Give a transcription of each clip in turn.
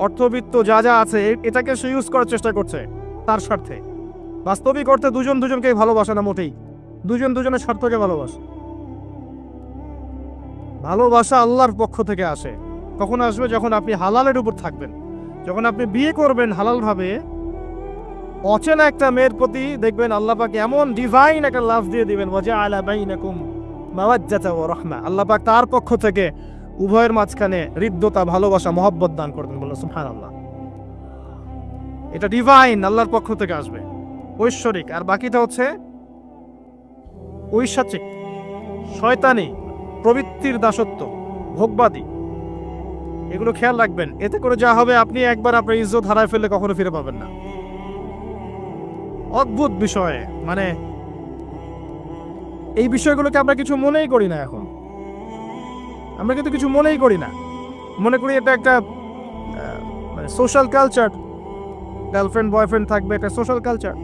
অর্থবিত্ত যা যা আছে এটাকে সে ইউজ করার চেষ্টা করছে, তার স্বার্থে। বাস্তবিক অর্থে দুজন দুজনকে ভালোবাসে না মোটেই। দুজন দুজনের স্বার্থকে ভালোবাসে। ভালোবাসা আল্লাহর পক্ষ থেকে আসে। কখন আসবে? যখন আপনি হালালের উপর থাকবেন। যখন আপনি বিয়ে করবেন হালালভাবে, অচেনা একটা মেয়ের প্রতি দেখবেন আল্লাহ পাক এমন ডিভাইন একটা লাভ দিয়ে দিবেন ওয়াজা আল্লাহ পাক তার পক্ষ থেকে উভয়ের মাঝখানে হৃদ্যতা, ভালোবাসা, মহব্বত দান করবেন বলে সুবহানাল্লাহ। এটা ডিভাইন আল্লাহর পক্ষ থেকে আসবে। ঐশ্বরিক। আর বাকিটা হচ্ছে ঐশাচিক, শয়তানি, প্রবৃত্তির দাসত্ব, ভোগবাদী। এগুলো খেয়াল রাখবেন। এতে করে যা হবে, আপনি একবার আপনার ইজ্জত হারায় ফেললে কখনো ফিরে পাবেন না। অদ্ভুত বিষয়ে। মানে এই বিষয়গুলোকে আমরা কিছু মনেই করি না এখন। আমরা কিন্তু কিছু মনেই করি না। মনে করি এটা একটা মানে সোশ্যাল কালচার গার্লফ্রেন্ড বয়ফ্রেন্ড থাকবে একটা সোশ্যাল কালচার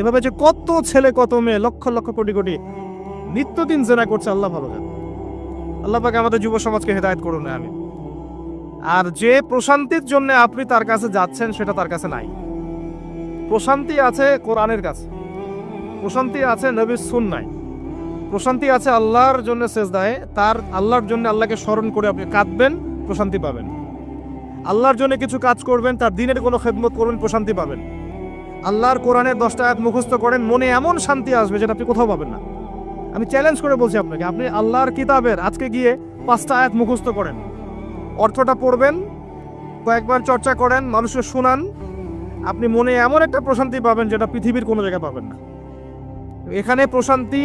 এভাবে যে কত ছেলে, কত মেয়ে, লক্ষ লক্ষ, কোটি কোটি নিত্যদিন জেনা করছে, আল্লাহ ভালো জানে। আল্লাহ পাকে আমাদের যুব সমাজকে হেদায়ত করুন না আমি। আর যে প্রশান্তির জন্য আপনি তার কাছে যাচ্ছেন, সেটা তার কাছে নাই। প্রশান্তি আছে কোরআনের কাছে। প্রশান্তি আছে নবীর সুন্নায়। প্রশান্তি আছে আল্লাহর জন্য সেজদায়, তার আল্লাহর জন্য আল্লাহকে স্মরণ করে আপনি কাঁদবেন, প্রশান্তি পাবেন। আল্লাহর জন্য কিছু কাজ করবেন, তার দিনের কোনো খেদমত করবেন, প্রশান্তি পাবেন। আল্লাহর কোরআনের দশটা আয়াত মুখস্থ করেন, মনে এমন শান্তি আসবে যেটা আপনি কোথাও পাবেন না। আমি চ্যালেঞ্জ করে বলছি আপনাকে, আপনি আল্লাহর কিতাবের আজকে গিয়ে পাঁচটা আয়াত মুখস্থ করেন। অর্থটা পড়বেন, কয়েকবার চর্চা করেন, মানুষকে শোনান, আপনি মনে এমন একটা প্রশান্তি পাবেন যেটা পৃথিবীর কোনো জায়গায় পাবেন না। এখানে প্রশান্তি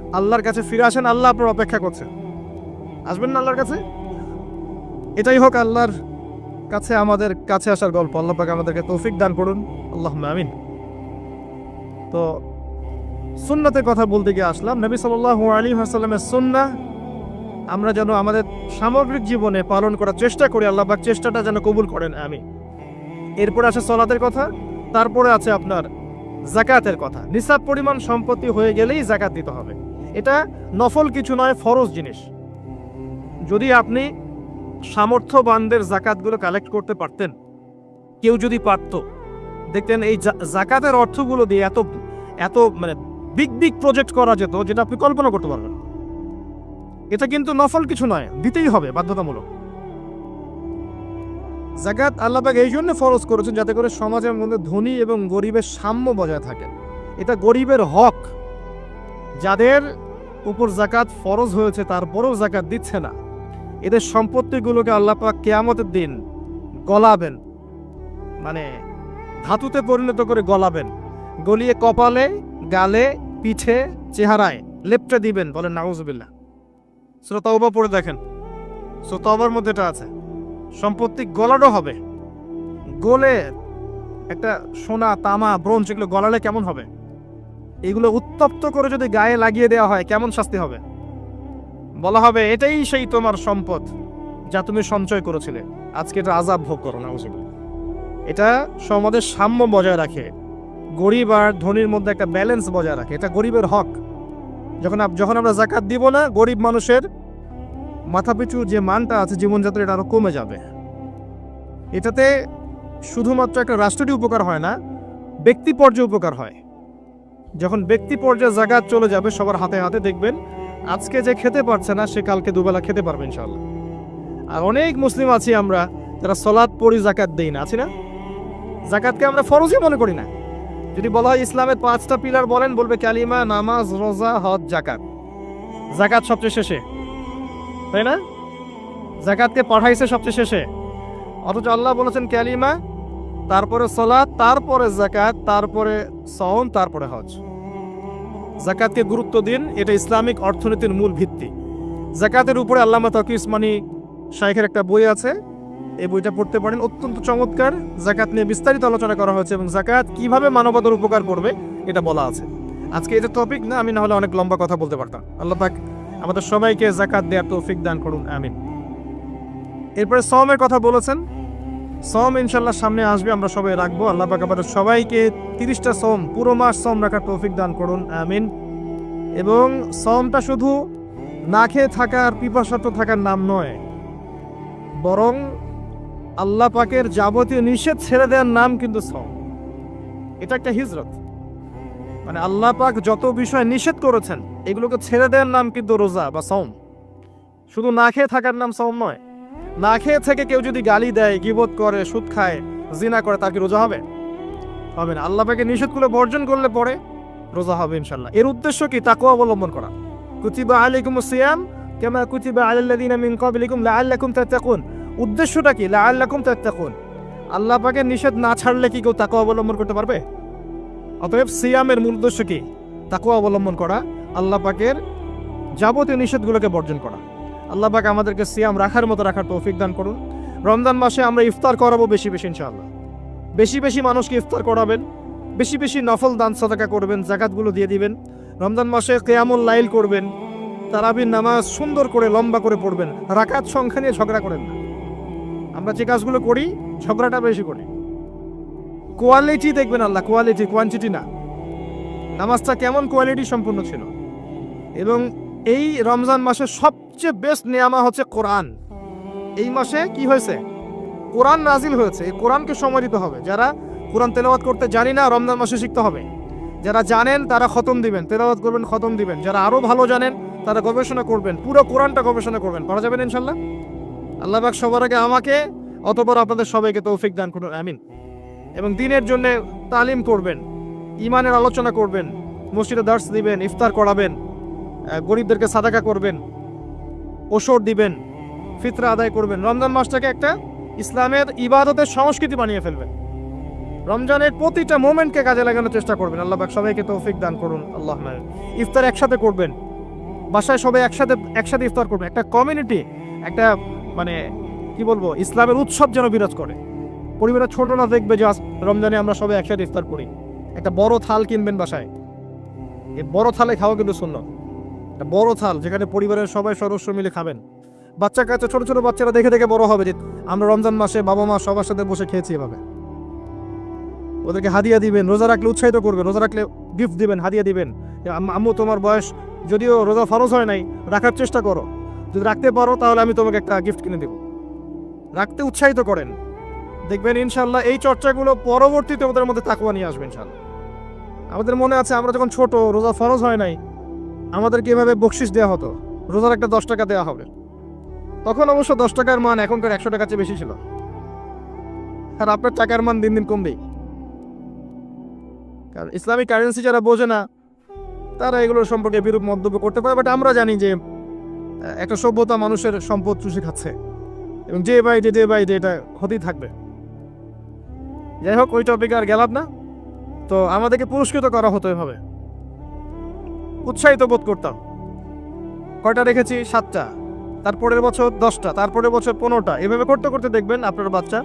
আল্লাহর কাছে ফিরে আসেন, আল্লাহ আপনার অপেক্ষা করছেন। আসবেন না আল্লাহর কাছে? এটাই হোক আল্লাহর কাছে আমাদের কাছে আসার গল্প। আল্লাহ পাক আমাদেরকে তৌফিক দান করুন। আল্লাহ আমিন। তো সুন্নতের কথা বলতে গিয়ে আসলাম। নবী সাল্লাল্লাহু আলী হাসাল্লামের সুন্না আমরা যেন আমাদের সামগ্রিক জীবনে পালন করার চেষ্টা করি, আল্লাহ পাক চেষ্টাটা যেন কবুল করেন আমি এরপরে আছে সলাতের কথা, তারপরে আছে আপনার জাকাতের কথা। নিসাব পরিমাণ সম্পত্তি হয়ে গেলেই জাকাত দিতে হবে। এটা নফল কিছু নয়, ফরজ জিনিস। যদি আপনি সামর্থ্যবানদের জাকাতগুলো কালেক্ট করতে পারতেন, কেউ যদি পারত, দেখতেন এই জাকাতের অর্থগুলো দিয়ে এত এত মানে বিগ বিগ প্রজেক্ট করা যেত, যেটা আপনি কল্পনা করতে পারবেন এটা কিন্তু নফল কিছু নয়, দিতেই হবে, বাধ্যতামূলক। জাকাত আল্লাহবাক এই জন্য ফরজ করেছেন যাতে করে সমাজের মধ্যে ধনী এবং গরিবের সাম্য বজায় থাকে। এটা গরিবের হক। যাদের উপর জাকাত ফরজ হয়েছে তারপরেও জাকাত দিচ্ছে না। এদের সম্পত্তিগুলোকে আল্লাহ পাক কেয়ামতের দিন গলাবেন। মানে ধাতুতে পরিণত করে গলাবেন। গলিয়ে কপালে, গালে, পিঠে, চেহারায় লেপটে দিবেন বলেন নাউজুবিল্লাহ। সুরা তওবা পড়ে দেখেন। সো তওবার মধ্যে এটা আছে। সম্পত্তি গলানো হবে। গলে একটা সোনা, তামা, ব্রোঞ্জ এগুলো গলালে কেমন হবে? এগুলো উত্তপ্ত করে যদি গায়ে লাগিয়ে দেওয়া হয়, কেমন শাস্তি হবে? বলা হবে, এটাই সেই তোমার সম্পদ যা তুমি সঞ্চয় করেছিলে। আজকে এটা আজাব ভোগ করো না এটা সমাজের সাম্য বজায় রাখে। গরিব আর ধনীর মধ্যে একটা ব্যালেন্স বজায় রাখে। এটা গরিবের হক। যখন যখন আমরা জাকাত দিব না, গরিব মানুষের মাথাপিছু যে মানটা আছে জীবনযাত্রা এটা আরও কমে যাবে। এটাতে শুধুমাত্র একটা রাষ্ট্রটি উপকার হয় না, ব্যক্তি পর্যায়ে উপকার হয়। যখন ব্যক্তি পর্যায়ে জাকাত চলে যাবে, সবার হাতে হাতে দেখবেন, আজকে যে খেতে পারছে না, সে কালকে দুবেলা খেতে পারবে ইনশাল্লাহ আর অনেক মুসলিম আছি আমরা, যারা সলাদ পড়ি জাকাত দেই না, আছি না? জাকাতকে আমরা ফরজই মনে করি না। যদি বলা হয় ইসলামের পাঁচটা পিলার বলেন, বলবে কালিমা, নামাজ, রোজা, হজ, জাকাত। জাকাত সবচেয়ে শেষে। তাই না? জাকাতকে পাঠাইছে সবচেয়ে শেষে। অথচ আল্লাহ বলেছেন ক্যালিমা তারপরে সলাৎ, তারপরে জাকাত তারপরে সওম, তারপরে হজ। জাকাতকে গুরুত্ব দিন, এটা ইসলামিক অর্থনীতির মূল ভিত্তি। জাকাতের উপরে আল্লামা তকি ইসমানি শাইখের একটা বই আছে। এই বইটা পড়তে পারেন, অত্যন্ত চমৎকার। জাকাত নিয়ে বিস্তারিত আলোচনা করা হয়েছে এবং জাকাত কীভাবে মানবতার উপকার করবে, এটা বলা আছে। আজকে এটা টপিক না, আমি না হলে অনেক লম্বা কথা বলতে পারতাম। আল্লাহ পাক আমাদের সবাইকে জাকাত দেওয়ার তৌফিক দান করুন, আমিন। এরপরে সমের কথা বলেছেন। সম ইনশাল্লাহ সামনে আসবে, আমরা সবাই রাখব। আল্লাহ পাক আমাদের সবাইকে তিরিশটা সম, পুরো মাস সম রাখার তৌফিক দান করুন, আমিন। এবং সমটা শুধু না খেয়ে থাকার পিপাসার্থ থাকার নাম নয়, বরং আল্লাহ পাকের যাবতীয় নিষেধ ছেড়ে দেওয়ার নাম কিন্তু সম। এটা একটা হিজরত। মানে আল্লাহ পাক যত বিষয় নিষেধ করেছেন, এগুলোকে ছেড়ে দেওয়ার নাম কিন্তু রোজা বা সম। শুধু না খেয়ে থাকার নাম সম নয় না খেয়ে থেকে কেউ যদি গালি দেয় গিবোধ করে, সুদ খায়, জিনা করে, তার কি রোজা হবে? হবে না। আল্লাহ পাকে নিষেধগুলো বর্জন করলে পরে রোজা হবে ইনশাল্লাহ এর উদ্দেশ্য কি? তাকে অবলম্বন করা। কুচিবা আলাইকুম সিয়াম কেমা কুতিবা আলাল্লাযিনা মিন ক্বাবলিকুম লাআল্লাকুম তাত্তাকুন। উদ্দেশ্যটা কি? লাআল্লাকুম তাত্তাকুন। আল্লাহ পাকের নিষেধ না ছাড়লে কি কেউ তাকে অবলম্বন করতে পারবে? অতএব সিয়ামের মূল উদ্দেশ্য কি? তাকে অবলম্বন করা আল্লাহ পাকের যাবতীয় নিষেধগুলোকে বর্জন করা। আল্লাহ আমাদেরকে সিয়াম রাখার মতো রাখার তৌফিক দান করুন। রমজান মাসে আমরা ইফতার করাবো বেশি বেশি ইনশাআল্লাহ। বেশি বেশি মানুষকে ইফতার করাবেন, বেশি বেশি নফল দান সাদাকা করবেন, জাকাতগুলো দিয়ে দিবেন। রমজান মাসে কেয়ামুল লাইল করবেন, তারাবির নামাজ সুন্দর করে, লম্বা করে পড়বেন, রাকাত সংখ্যা নিয়ে ঝগড়া করেন না। আমরা যে কাজগুলো করি, ঝগড়াটা বেশি করি। কোয়ালিটি দেখবেন আল্লাহ, কোয়ালিটি কোয়ান্টিটি না। নামাজটা কেমন কোয়ালিটি সম্পূর্ণ ছিল। এবং এই রমজান মাসে সবচেয়ে বেস্ট নেয়ামা হচ্ছে কোরআন। এই মাসে কি হয়েছে? কোরআন নাজিল হয়েছে। এই কোরআনকে সময় দিতে হবে। যারা কোরআন তেলাওয়াত করতে জানি না, রমজান মাসে শিখতে হবে। যারা জানেন, তারা খতম দিবেন। তেলাওয়াত করবেন, খতম দিবেন। যারা আরও ভালো জানেন, তারা গবেষণা করবেন। পুরো কোরআনটা গবেষণা করবেন। পারা যাবেন ইনশাল্লাহ? আল্লাহ পাক সবার আগে আমাকে, অতপর আপনাদের সবাইকে তৌফিক দান করুন। আমিন। এবং দিনের জন্য তালিম করবেন ইমানের আলোচনা করবেন, মসজিদে দার্স দিবেন, ইফতার করাবেন গরিবদেরকে সাদাকা করবেন ওষর দিবেন, ফিতরা আদায় করবেন। রমজান মাসটাকে একটা ইসলামের ইবাদতের সংস্কৃতি বানিয়ে ফেলবেন। রমজানের প্রতিটা মোমেন্টকে কাজে লাগানোর চেষ্টা করবেন। আল্লাহ সবাইকে তৌফিক দান করুন। আল্লাহ ইফতার একসাথে করবেন। বাসায় সবাই একসাথে একসাথে ইফতার করবেন। একটা কমিউনিটি, একটা মানে কি বলব, ইসলামের উৎসব যেন বিরাজ করে। পরিবারের ছোটরা দেখবে যে রমজানে আমরা সবাই একসাথে ইফতার করি। একটা বড় থাল কিনবেন বাসায়। এই বড় থালে খাওয়া কিন্তু শূন্য একটা বড় থাল যেখানে পরিবারের সবাই সদস্য মিলে খাবেন। বাচ্চা কাচ্চা, ছোট ছোট বাচ্চারা দেখে দেখে বড় হবে যে আমরা রমজান মাসে বাবা মা সবার সাথে বসে খেয়েছি এভাবে। ওদেরকে হাদিয়া দিবেন, রোজা রাখলে উৎসাহিত করবেন, রোজা রাখলে গিফট দিবেন, হাদিয়া দিবেন। আম্মু, তোমার বয়স যদিও রোজা ফরজ হয় নাই, রাখার চেষ্টা করো। যদি রাখতে পারো তাহলে আমি তোমাকে একটা গিফট কিনে দেব। রাখতে উৎসাহিত করেন। দেখবেন ইনশাল্লাহ এই চর্চাগুলো পরবর্তীতে ওদের মধ্যে তাকুয়া নিয়ে আসবে ইনশাল্লাহ আমাদের মনে আছে আমরা যখন ছোট, রোজা ফরজ হয় নাই আমাদেরকে এভাবে বকশিস দেওয়া হতো। রোজার একটা দশ টাকা দেওয়া হবে। তখন অবশ্য দশ টাকার মান এখনকার একশো টাকার চেয়ে বেশি ছিল। আর আপনার টাকার মান দিন দিন কমবেই। কারণ ইসলামিক কারেন্সি যারা বোঝে না, তারা এগুলোর সম্পর্কে বিরূপ মন্তব্য করতে পারে। বাট আমরা জানি যে একটা সভ্যতা মানুষের সম্পদ চুষে খাচ্ছে। এবং যে by day day by day এটা হতেই থাকবে। যাই হোক, ওই টপিকে আর গেলাম না। তো আমাদেরকে পুরস্কৃত করা হতো এভাবে। উৎসাহিত বোধ করতাম। কয়টা রেখেছি? সাতটা। তারপরের বছর দশটা, তারপরের বছর পনেরোটা। এভাবে করতে করতে দেখবেন আপনার বাচ্চা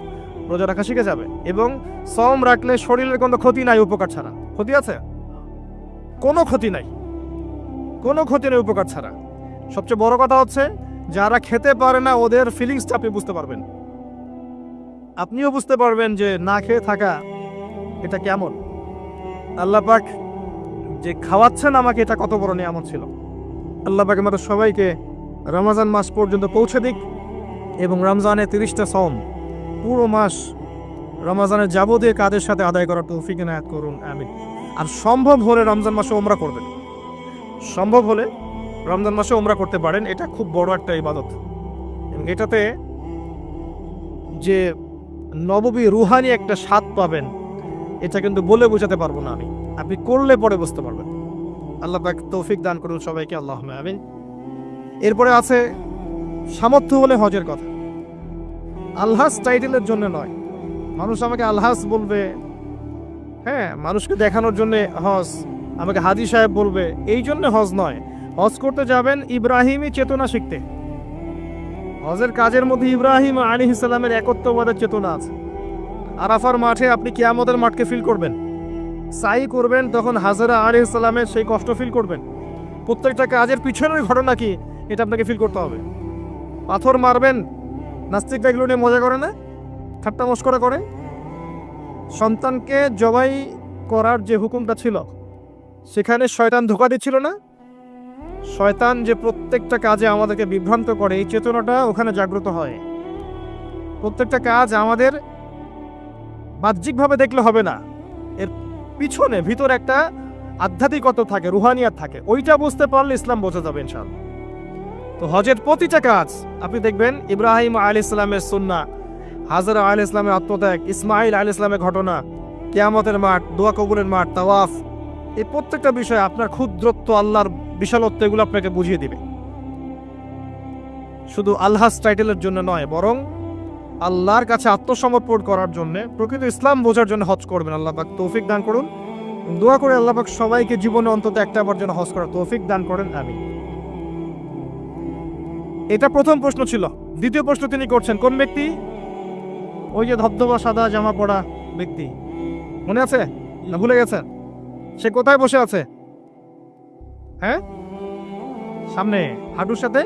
রোজা রাখা শিখে যাবে এবং সম রাখলে শরীরের কোনো ক্ষতি নাই, উপকার ছাড়া। ক্ষতি আছে? কোনো ক্ষতি নাই। কোনো ক্ষতি নেই, উপকার ছাড়া। সবচেয়ে বড় কথা হচ্ছে, যারা খেতে পারে না, ওদের ফিলিংসটা আপনি বুঝতে পারবেন। আপনিও বুঝতে পারবেন যে না খেয়ে থাকা এটা কেমন। আল্লাহ পাক যে খাওয়াচ্ছেন আমাকে, এটা কত বড় নিয়ামত ছিল। আল্লাহ পাক আমাদের সবাইকে রমজান মাস পর্যন্ত পৌঁছে দিক এবং রমজানে তিরিশটা সম পুরো মাস রমজানের যাবতীয় কাজের সাথে আদায় করার তৌফিক এনায়াত করুন, আমিন। আর সম্ভব হলে রমজান মাসে ওমরা করবেন। সম্ভব হলে রমজান মাসে ওমরা করতে পারেন, এটা খুব বড় একটা ইবাদত। এটাতে যে নববী রুহানি একটা স্বাদ পাবেন, এটা কিন্তু বলে বোঝাতে পারব না আমি। আপনি করলে পরে বুঝতে পারবেন। আল্লাহ পাক তৌফিক দান করুন সবাইকে আল্লাহ আমিন। এরপরে আছে সামর্থ্য হলে হজের কথা। আলহাস টাইটেলের জন্য নয়। মানুষ আমাকে আলহাস বলবে হ্যাঁ মানুষকে দেখানোর জন্য হজ, আমাকে হাজি সাহেব বলবে, এই জন্য হজ নয়। হজ করতে যাবেন ইব্রাহিমই চেতনা শিখতে। হজের কাজের মধ্যে ইব্রাহিম আলী ইসলামের একত্ববাদের চেতনা আছে। আরাফার মাঠে আপনি কিয়ামতের মাঠকে ফিল করবেন। সাই করবেন তখন হাজারা আলী ইসলামের সেই কষ্ট ফিল করবেন। প্রত্যেকটা কাজের পিছনের ঘটনা কি, এটা আপনাকে ফিল করতে হবে। পাথর মারবেন, নাস্তিকরা এগুলো নিয়ে মজা করে না? ঠাট্টা মস্করা করে? সন্তানকে জবাই করার যে হুকুমটা ছিল, সেখানে শয়তান ধোকা দিচ্ছিল না? শয়তান যে প্রত্যেকটা কাজে আমাদেরকে বিভ্রান্ত করে, এই চেতনাটা ওখানে জাগ্রত হয়। প্রত্যেকটা কাজ আমাদের বাহ্যিকভাবে দেখলে হবে না। এর পিছনে, ভিতর একটা আধ্যাত্মিকতা থাকে, রুহানিয়াত থাকে। ওইটা বুঝতে পারলে ইসলাম বোঝা যাবে ইনশাআল্লাহ। তো হজের প্রতিটা কাজ, আপনি দেখবেন ইব্রাহিম আলী ইসলামের সুন্না হাজারা আলী ইসলামের আত্মত্যাগ ইসমাইল আলী ইসলামের ঘটনা, কেয়ামতের মাঠ, দোয়া কবুলের মাঠ, তাওয়াফ, এই প্রত্যেকটা বিষয় আপনার ক্ষুদ্রত্ব, আল্লাহর বিশালত্ব, এগুলো আপনাকে বুঝিয়ে দিবে। শুধু আল্লাহস টাইটেলের জন্য নয়, বরং আল্লাহর কাছে আত্মসমর্পণ করার জন্য প্রকৃত ইসলাম বোঝার জন্য হজ করবেন। আল্লাহ পাক তৌফিক দান করুন। দোয়া করে আল্লাহ পাক সবাইকে জীবনে অন্তত একটা বার যেন হজ করার তৌফিক দান করেন। আমি এটা প্রথম প্রশ্ন ছিল। দ্বিতীয় প্রশ্ন তিনি করছেন, কোন ব্যক্তি? ওই যে ধবধবা সাদা জামা পরা ব্যক্তি। মনে আছে? না ভুলে গেছেন? সে কোথায় বসে আছে? হ্যাঁ? সামনে হাঁটুর সাথে?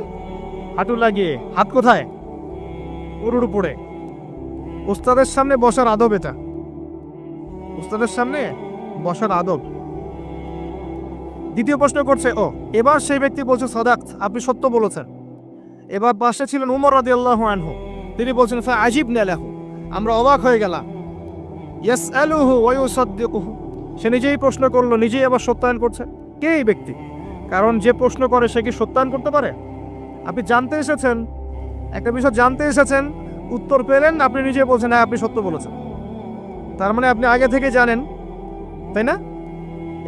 হাঁটু লাগিয়ে। হাত কোথায়? উরুর উপরে উস্তাদের সামনে বসার আদব এটা। উস্তাদের সামনে বসার আদব। দ্বিতীয় প্রশ্ন করছে, ও, এবার সেই ব্যক্তি বলছে, সদাক, আপনি সত্য বলেছেন। এবার পাশে ছিলেন উমর রাদি আল্লাহ আনহু। তিনি বলছেন, ফা আজিব নেলাহু আমরা অবাক হয়ে গেলাম। ইয়াস আলুহু ওয়ুসাদ্দিকুহু সে নিজেই প্রশ্ন করল, নিজেই আবার সত্যায়ন করছে। কে এই ব্যক্তি? কারণ যে প্রশ্ন করে, সে কি সত্যায়ন করতে পারে? আপনি জানতে এসেছেন একটা বিষয় জানতে এসেছেন, উত্তর পেলেন, আপনি নিজে বলছেন হ্যাঁ আপনি সত্য বলেছেন। তার মানে আপনি আগে থেকে জানেন, তাই না?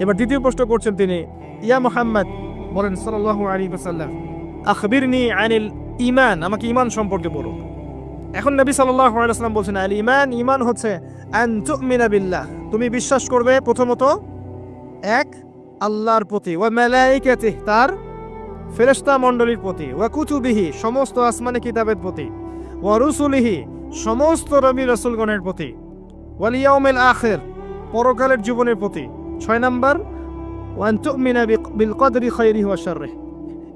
এবার দ্বিতীয় প্রশ্ন করছেন তিনি, ইয়া মোহাম্মদ, বলেন আলাইহি ওয়াসাল্লাম, আখবিরনি আনিল ইমান আমাকে ইমান সম্পর্কে বলুন। এখন নবী ওয়াসাল্লাম বলছেন, আল ইমান ইমান হচ্ছে বিল্লাহ। তুমি বিশ্বাস করবে প্রথমত, এক, আল্লাহর প্রতি, ওয়া মালাইকাতিহি, তার ফেরেশতা মণ্ডলীর প্রতি, ওয়া কুতুবিহি, সমস্ত আসমানি কিতাবের প্রতি, ওয়া রুসুলিহি, সমস্ত রবি রসুলগণের প্রতি, ওয়াল আখের, পরকালের জীবনের প্রতি। ছয় নাম্বার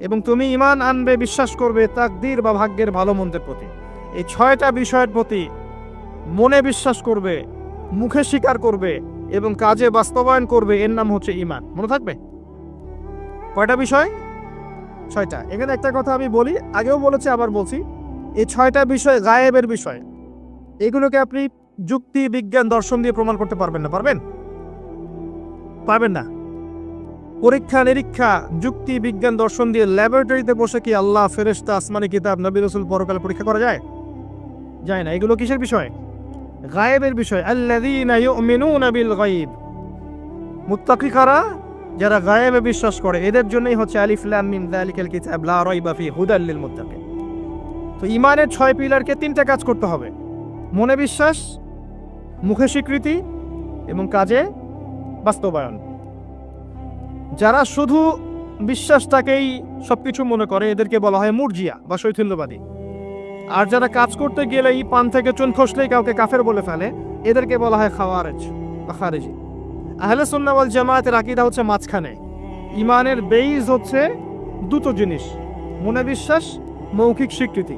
এবং তুমি ইমান আনবে, বিশ্বাস করবে, তাকদির বা ভাগ্যের ভালো মন্দের প্রতি। এই ছয়টা বিষয়ের প্রতি মনে বিশ্বাস করবে, মুখে স্বীকার করবে এবং কাজে বাস্তবায়ন করবে, এর নাম হচ্ছে ইমান মনে থাকবে? কয়টা বিষয়? ছয়টা। এখানে একটা কথা আমি বলি, আগেও বলেছি, আবার বলছি। এই ছয়টা বিষয় গায়েবের বিষয়। এগুলোকে আপনি যুক্তি, বিজ্ঞান, দর্শন দিয়ে প্রমাণ করতে পারবেন না, পারবেন? পারবেন না। পরীক্ষা, নিরীক্ষা, যুক্তি, বিজ্ঞান, দর্শন দিয়ে ল্যাবরেটরিতে বসে কি আল্লাহ, ফেরেশতা, আসমানি কিতাব, নবী রসুল পরকাল পরীক্ষা করা যায়? যায় না। এগুলো কিসের বিষয়? গায়েবের বিষয়। গায়ব। মুত্তাকি কারা? যারা গায়েবে বিশ্বাস করে, এদের জন্যই হচ্ছে কিতাব, লা রাইবা ফি হুদাল মুত্তাকিন। তো ইমানের ছয় পিলারকে তিনটা কাজ করতে হবে। মনে বিশ্বাস, মুখে স্বীকৃতি এবং কাজে বাস্তবায়ন। যারা শুধু বিশ্বাসটাকেই সবকিছু মনে করে, এদেরকে বলা হয় মুরজিয়া বা শৈথিল্যবাদী। আর যারা কাজ করতে গেলেই পান থেকে চুন খসলেই কাউকে কাফের বলে ফেলে, এদেরকে বলা হয় খাওয়ারেজ বা খারেজি। আহলে সুন্নাওয়াল জামায়াতের আকিদা হচ্ছে মাঝখানে। ইমানের বেইজ হচ্ছে দুটো জিনিস, মনে বিশ্বাস, মৌখিক স্বীকৃতি।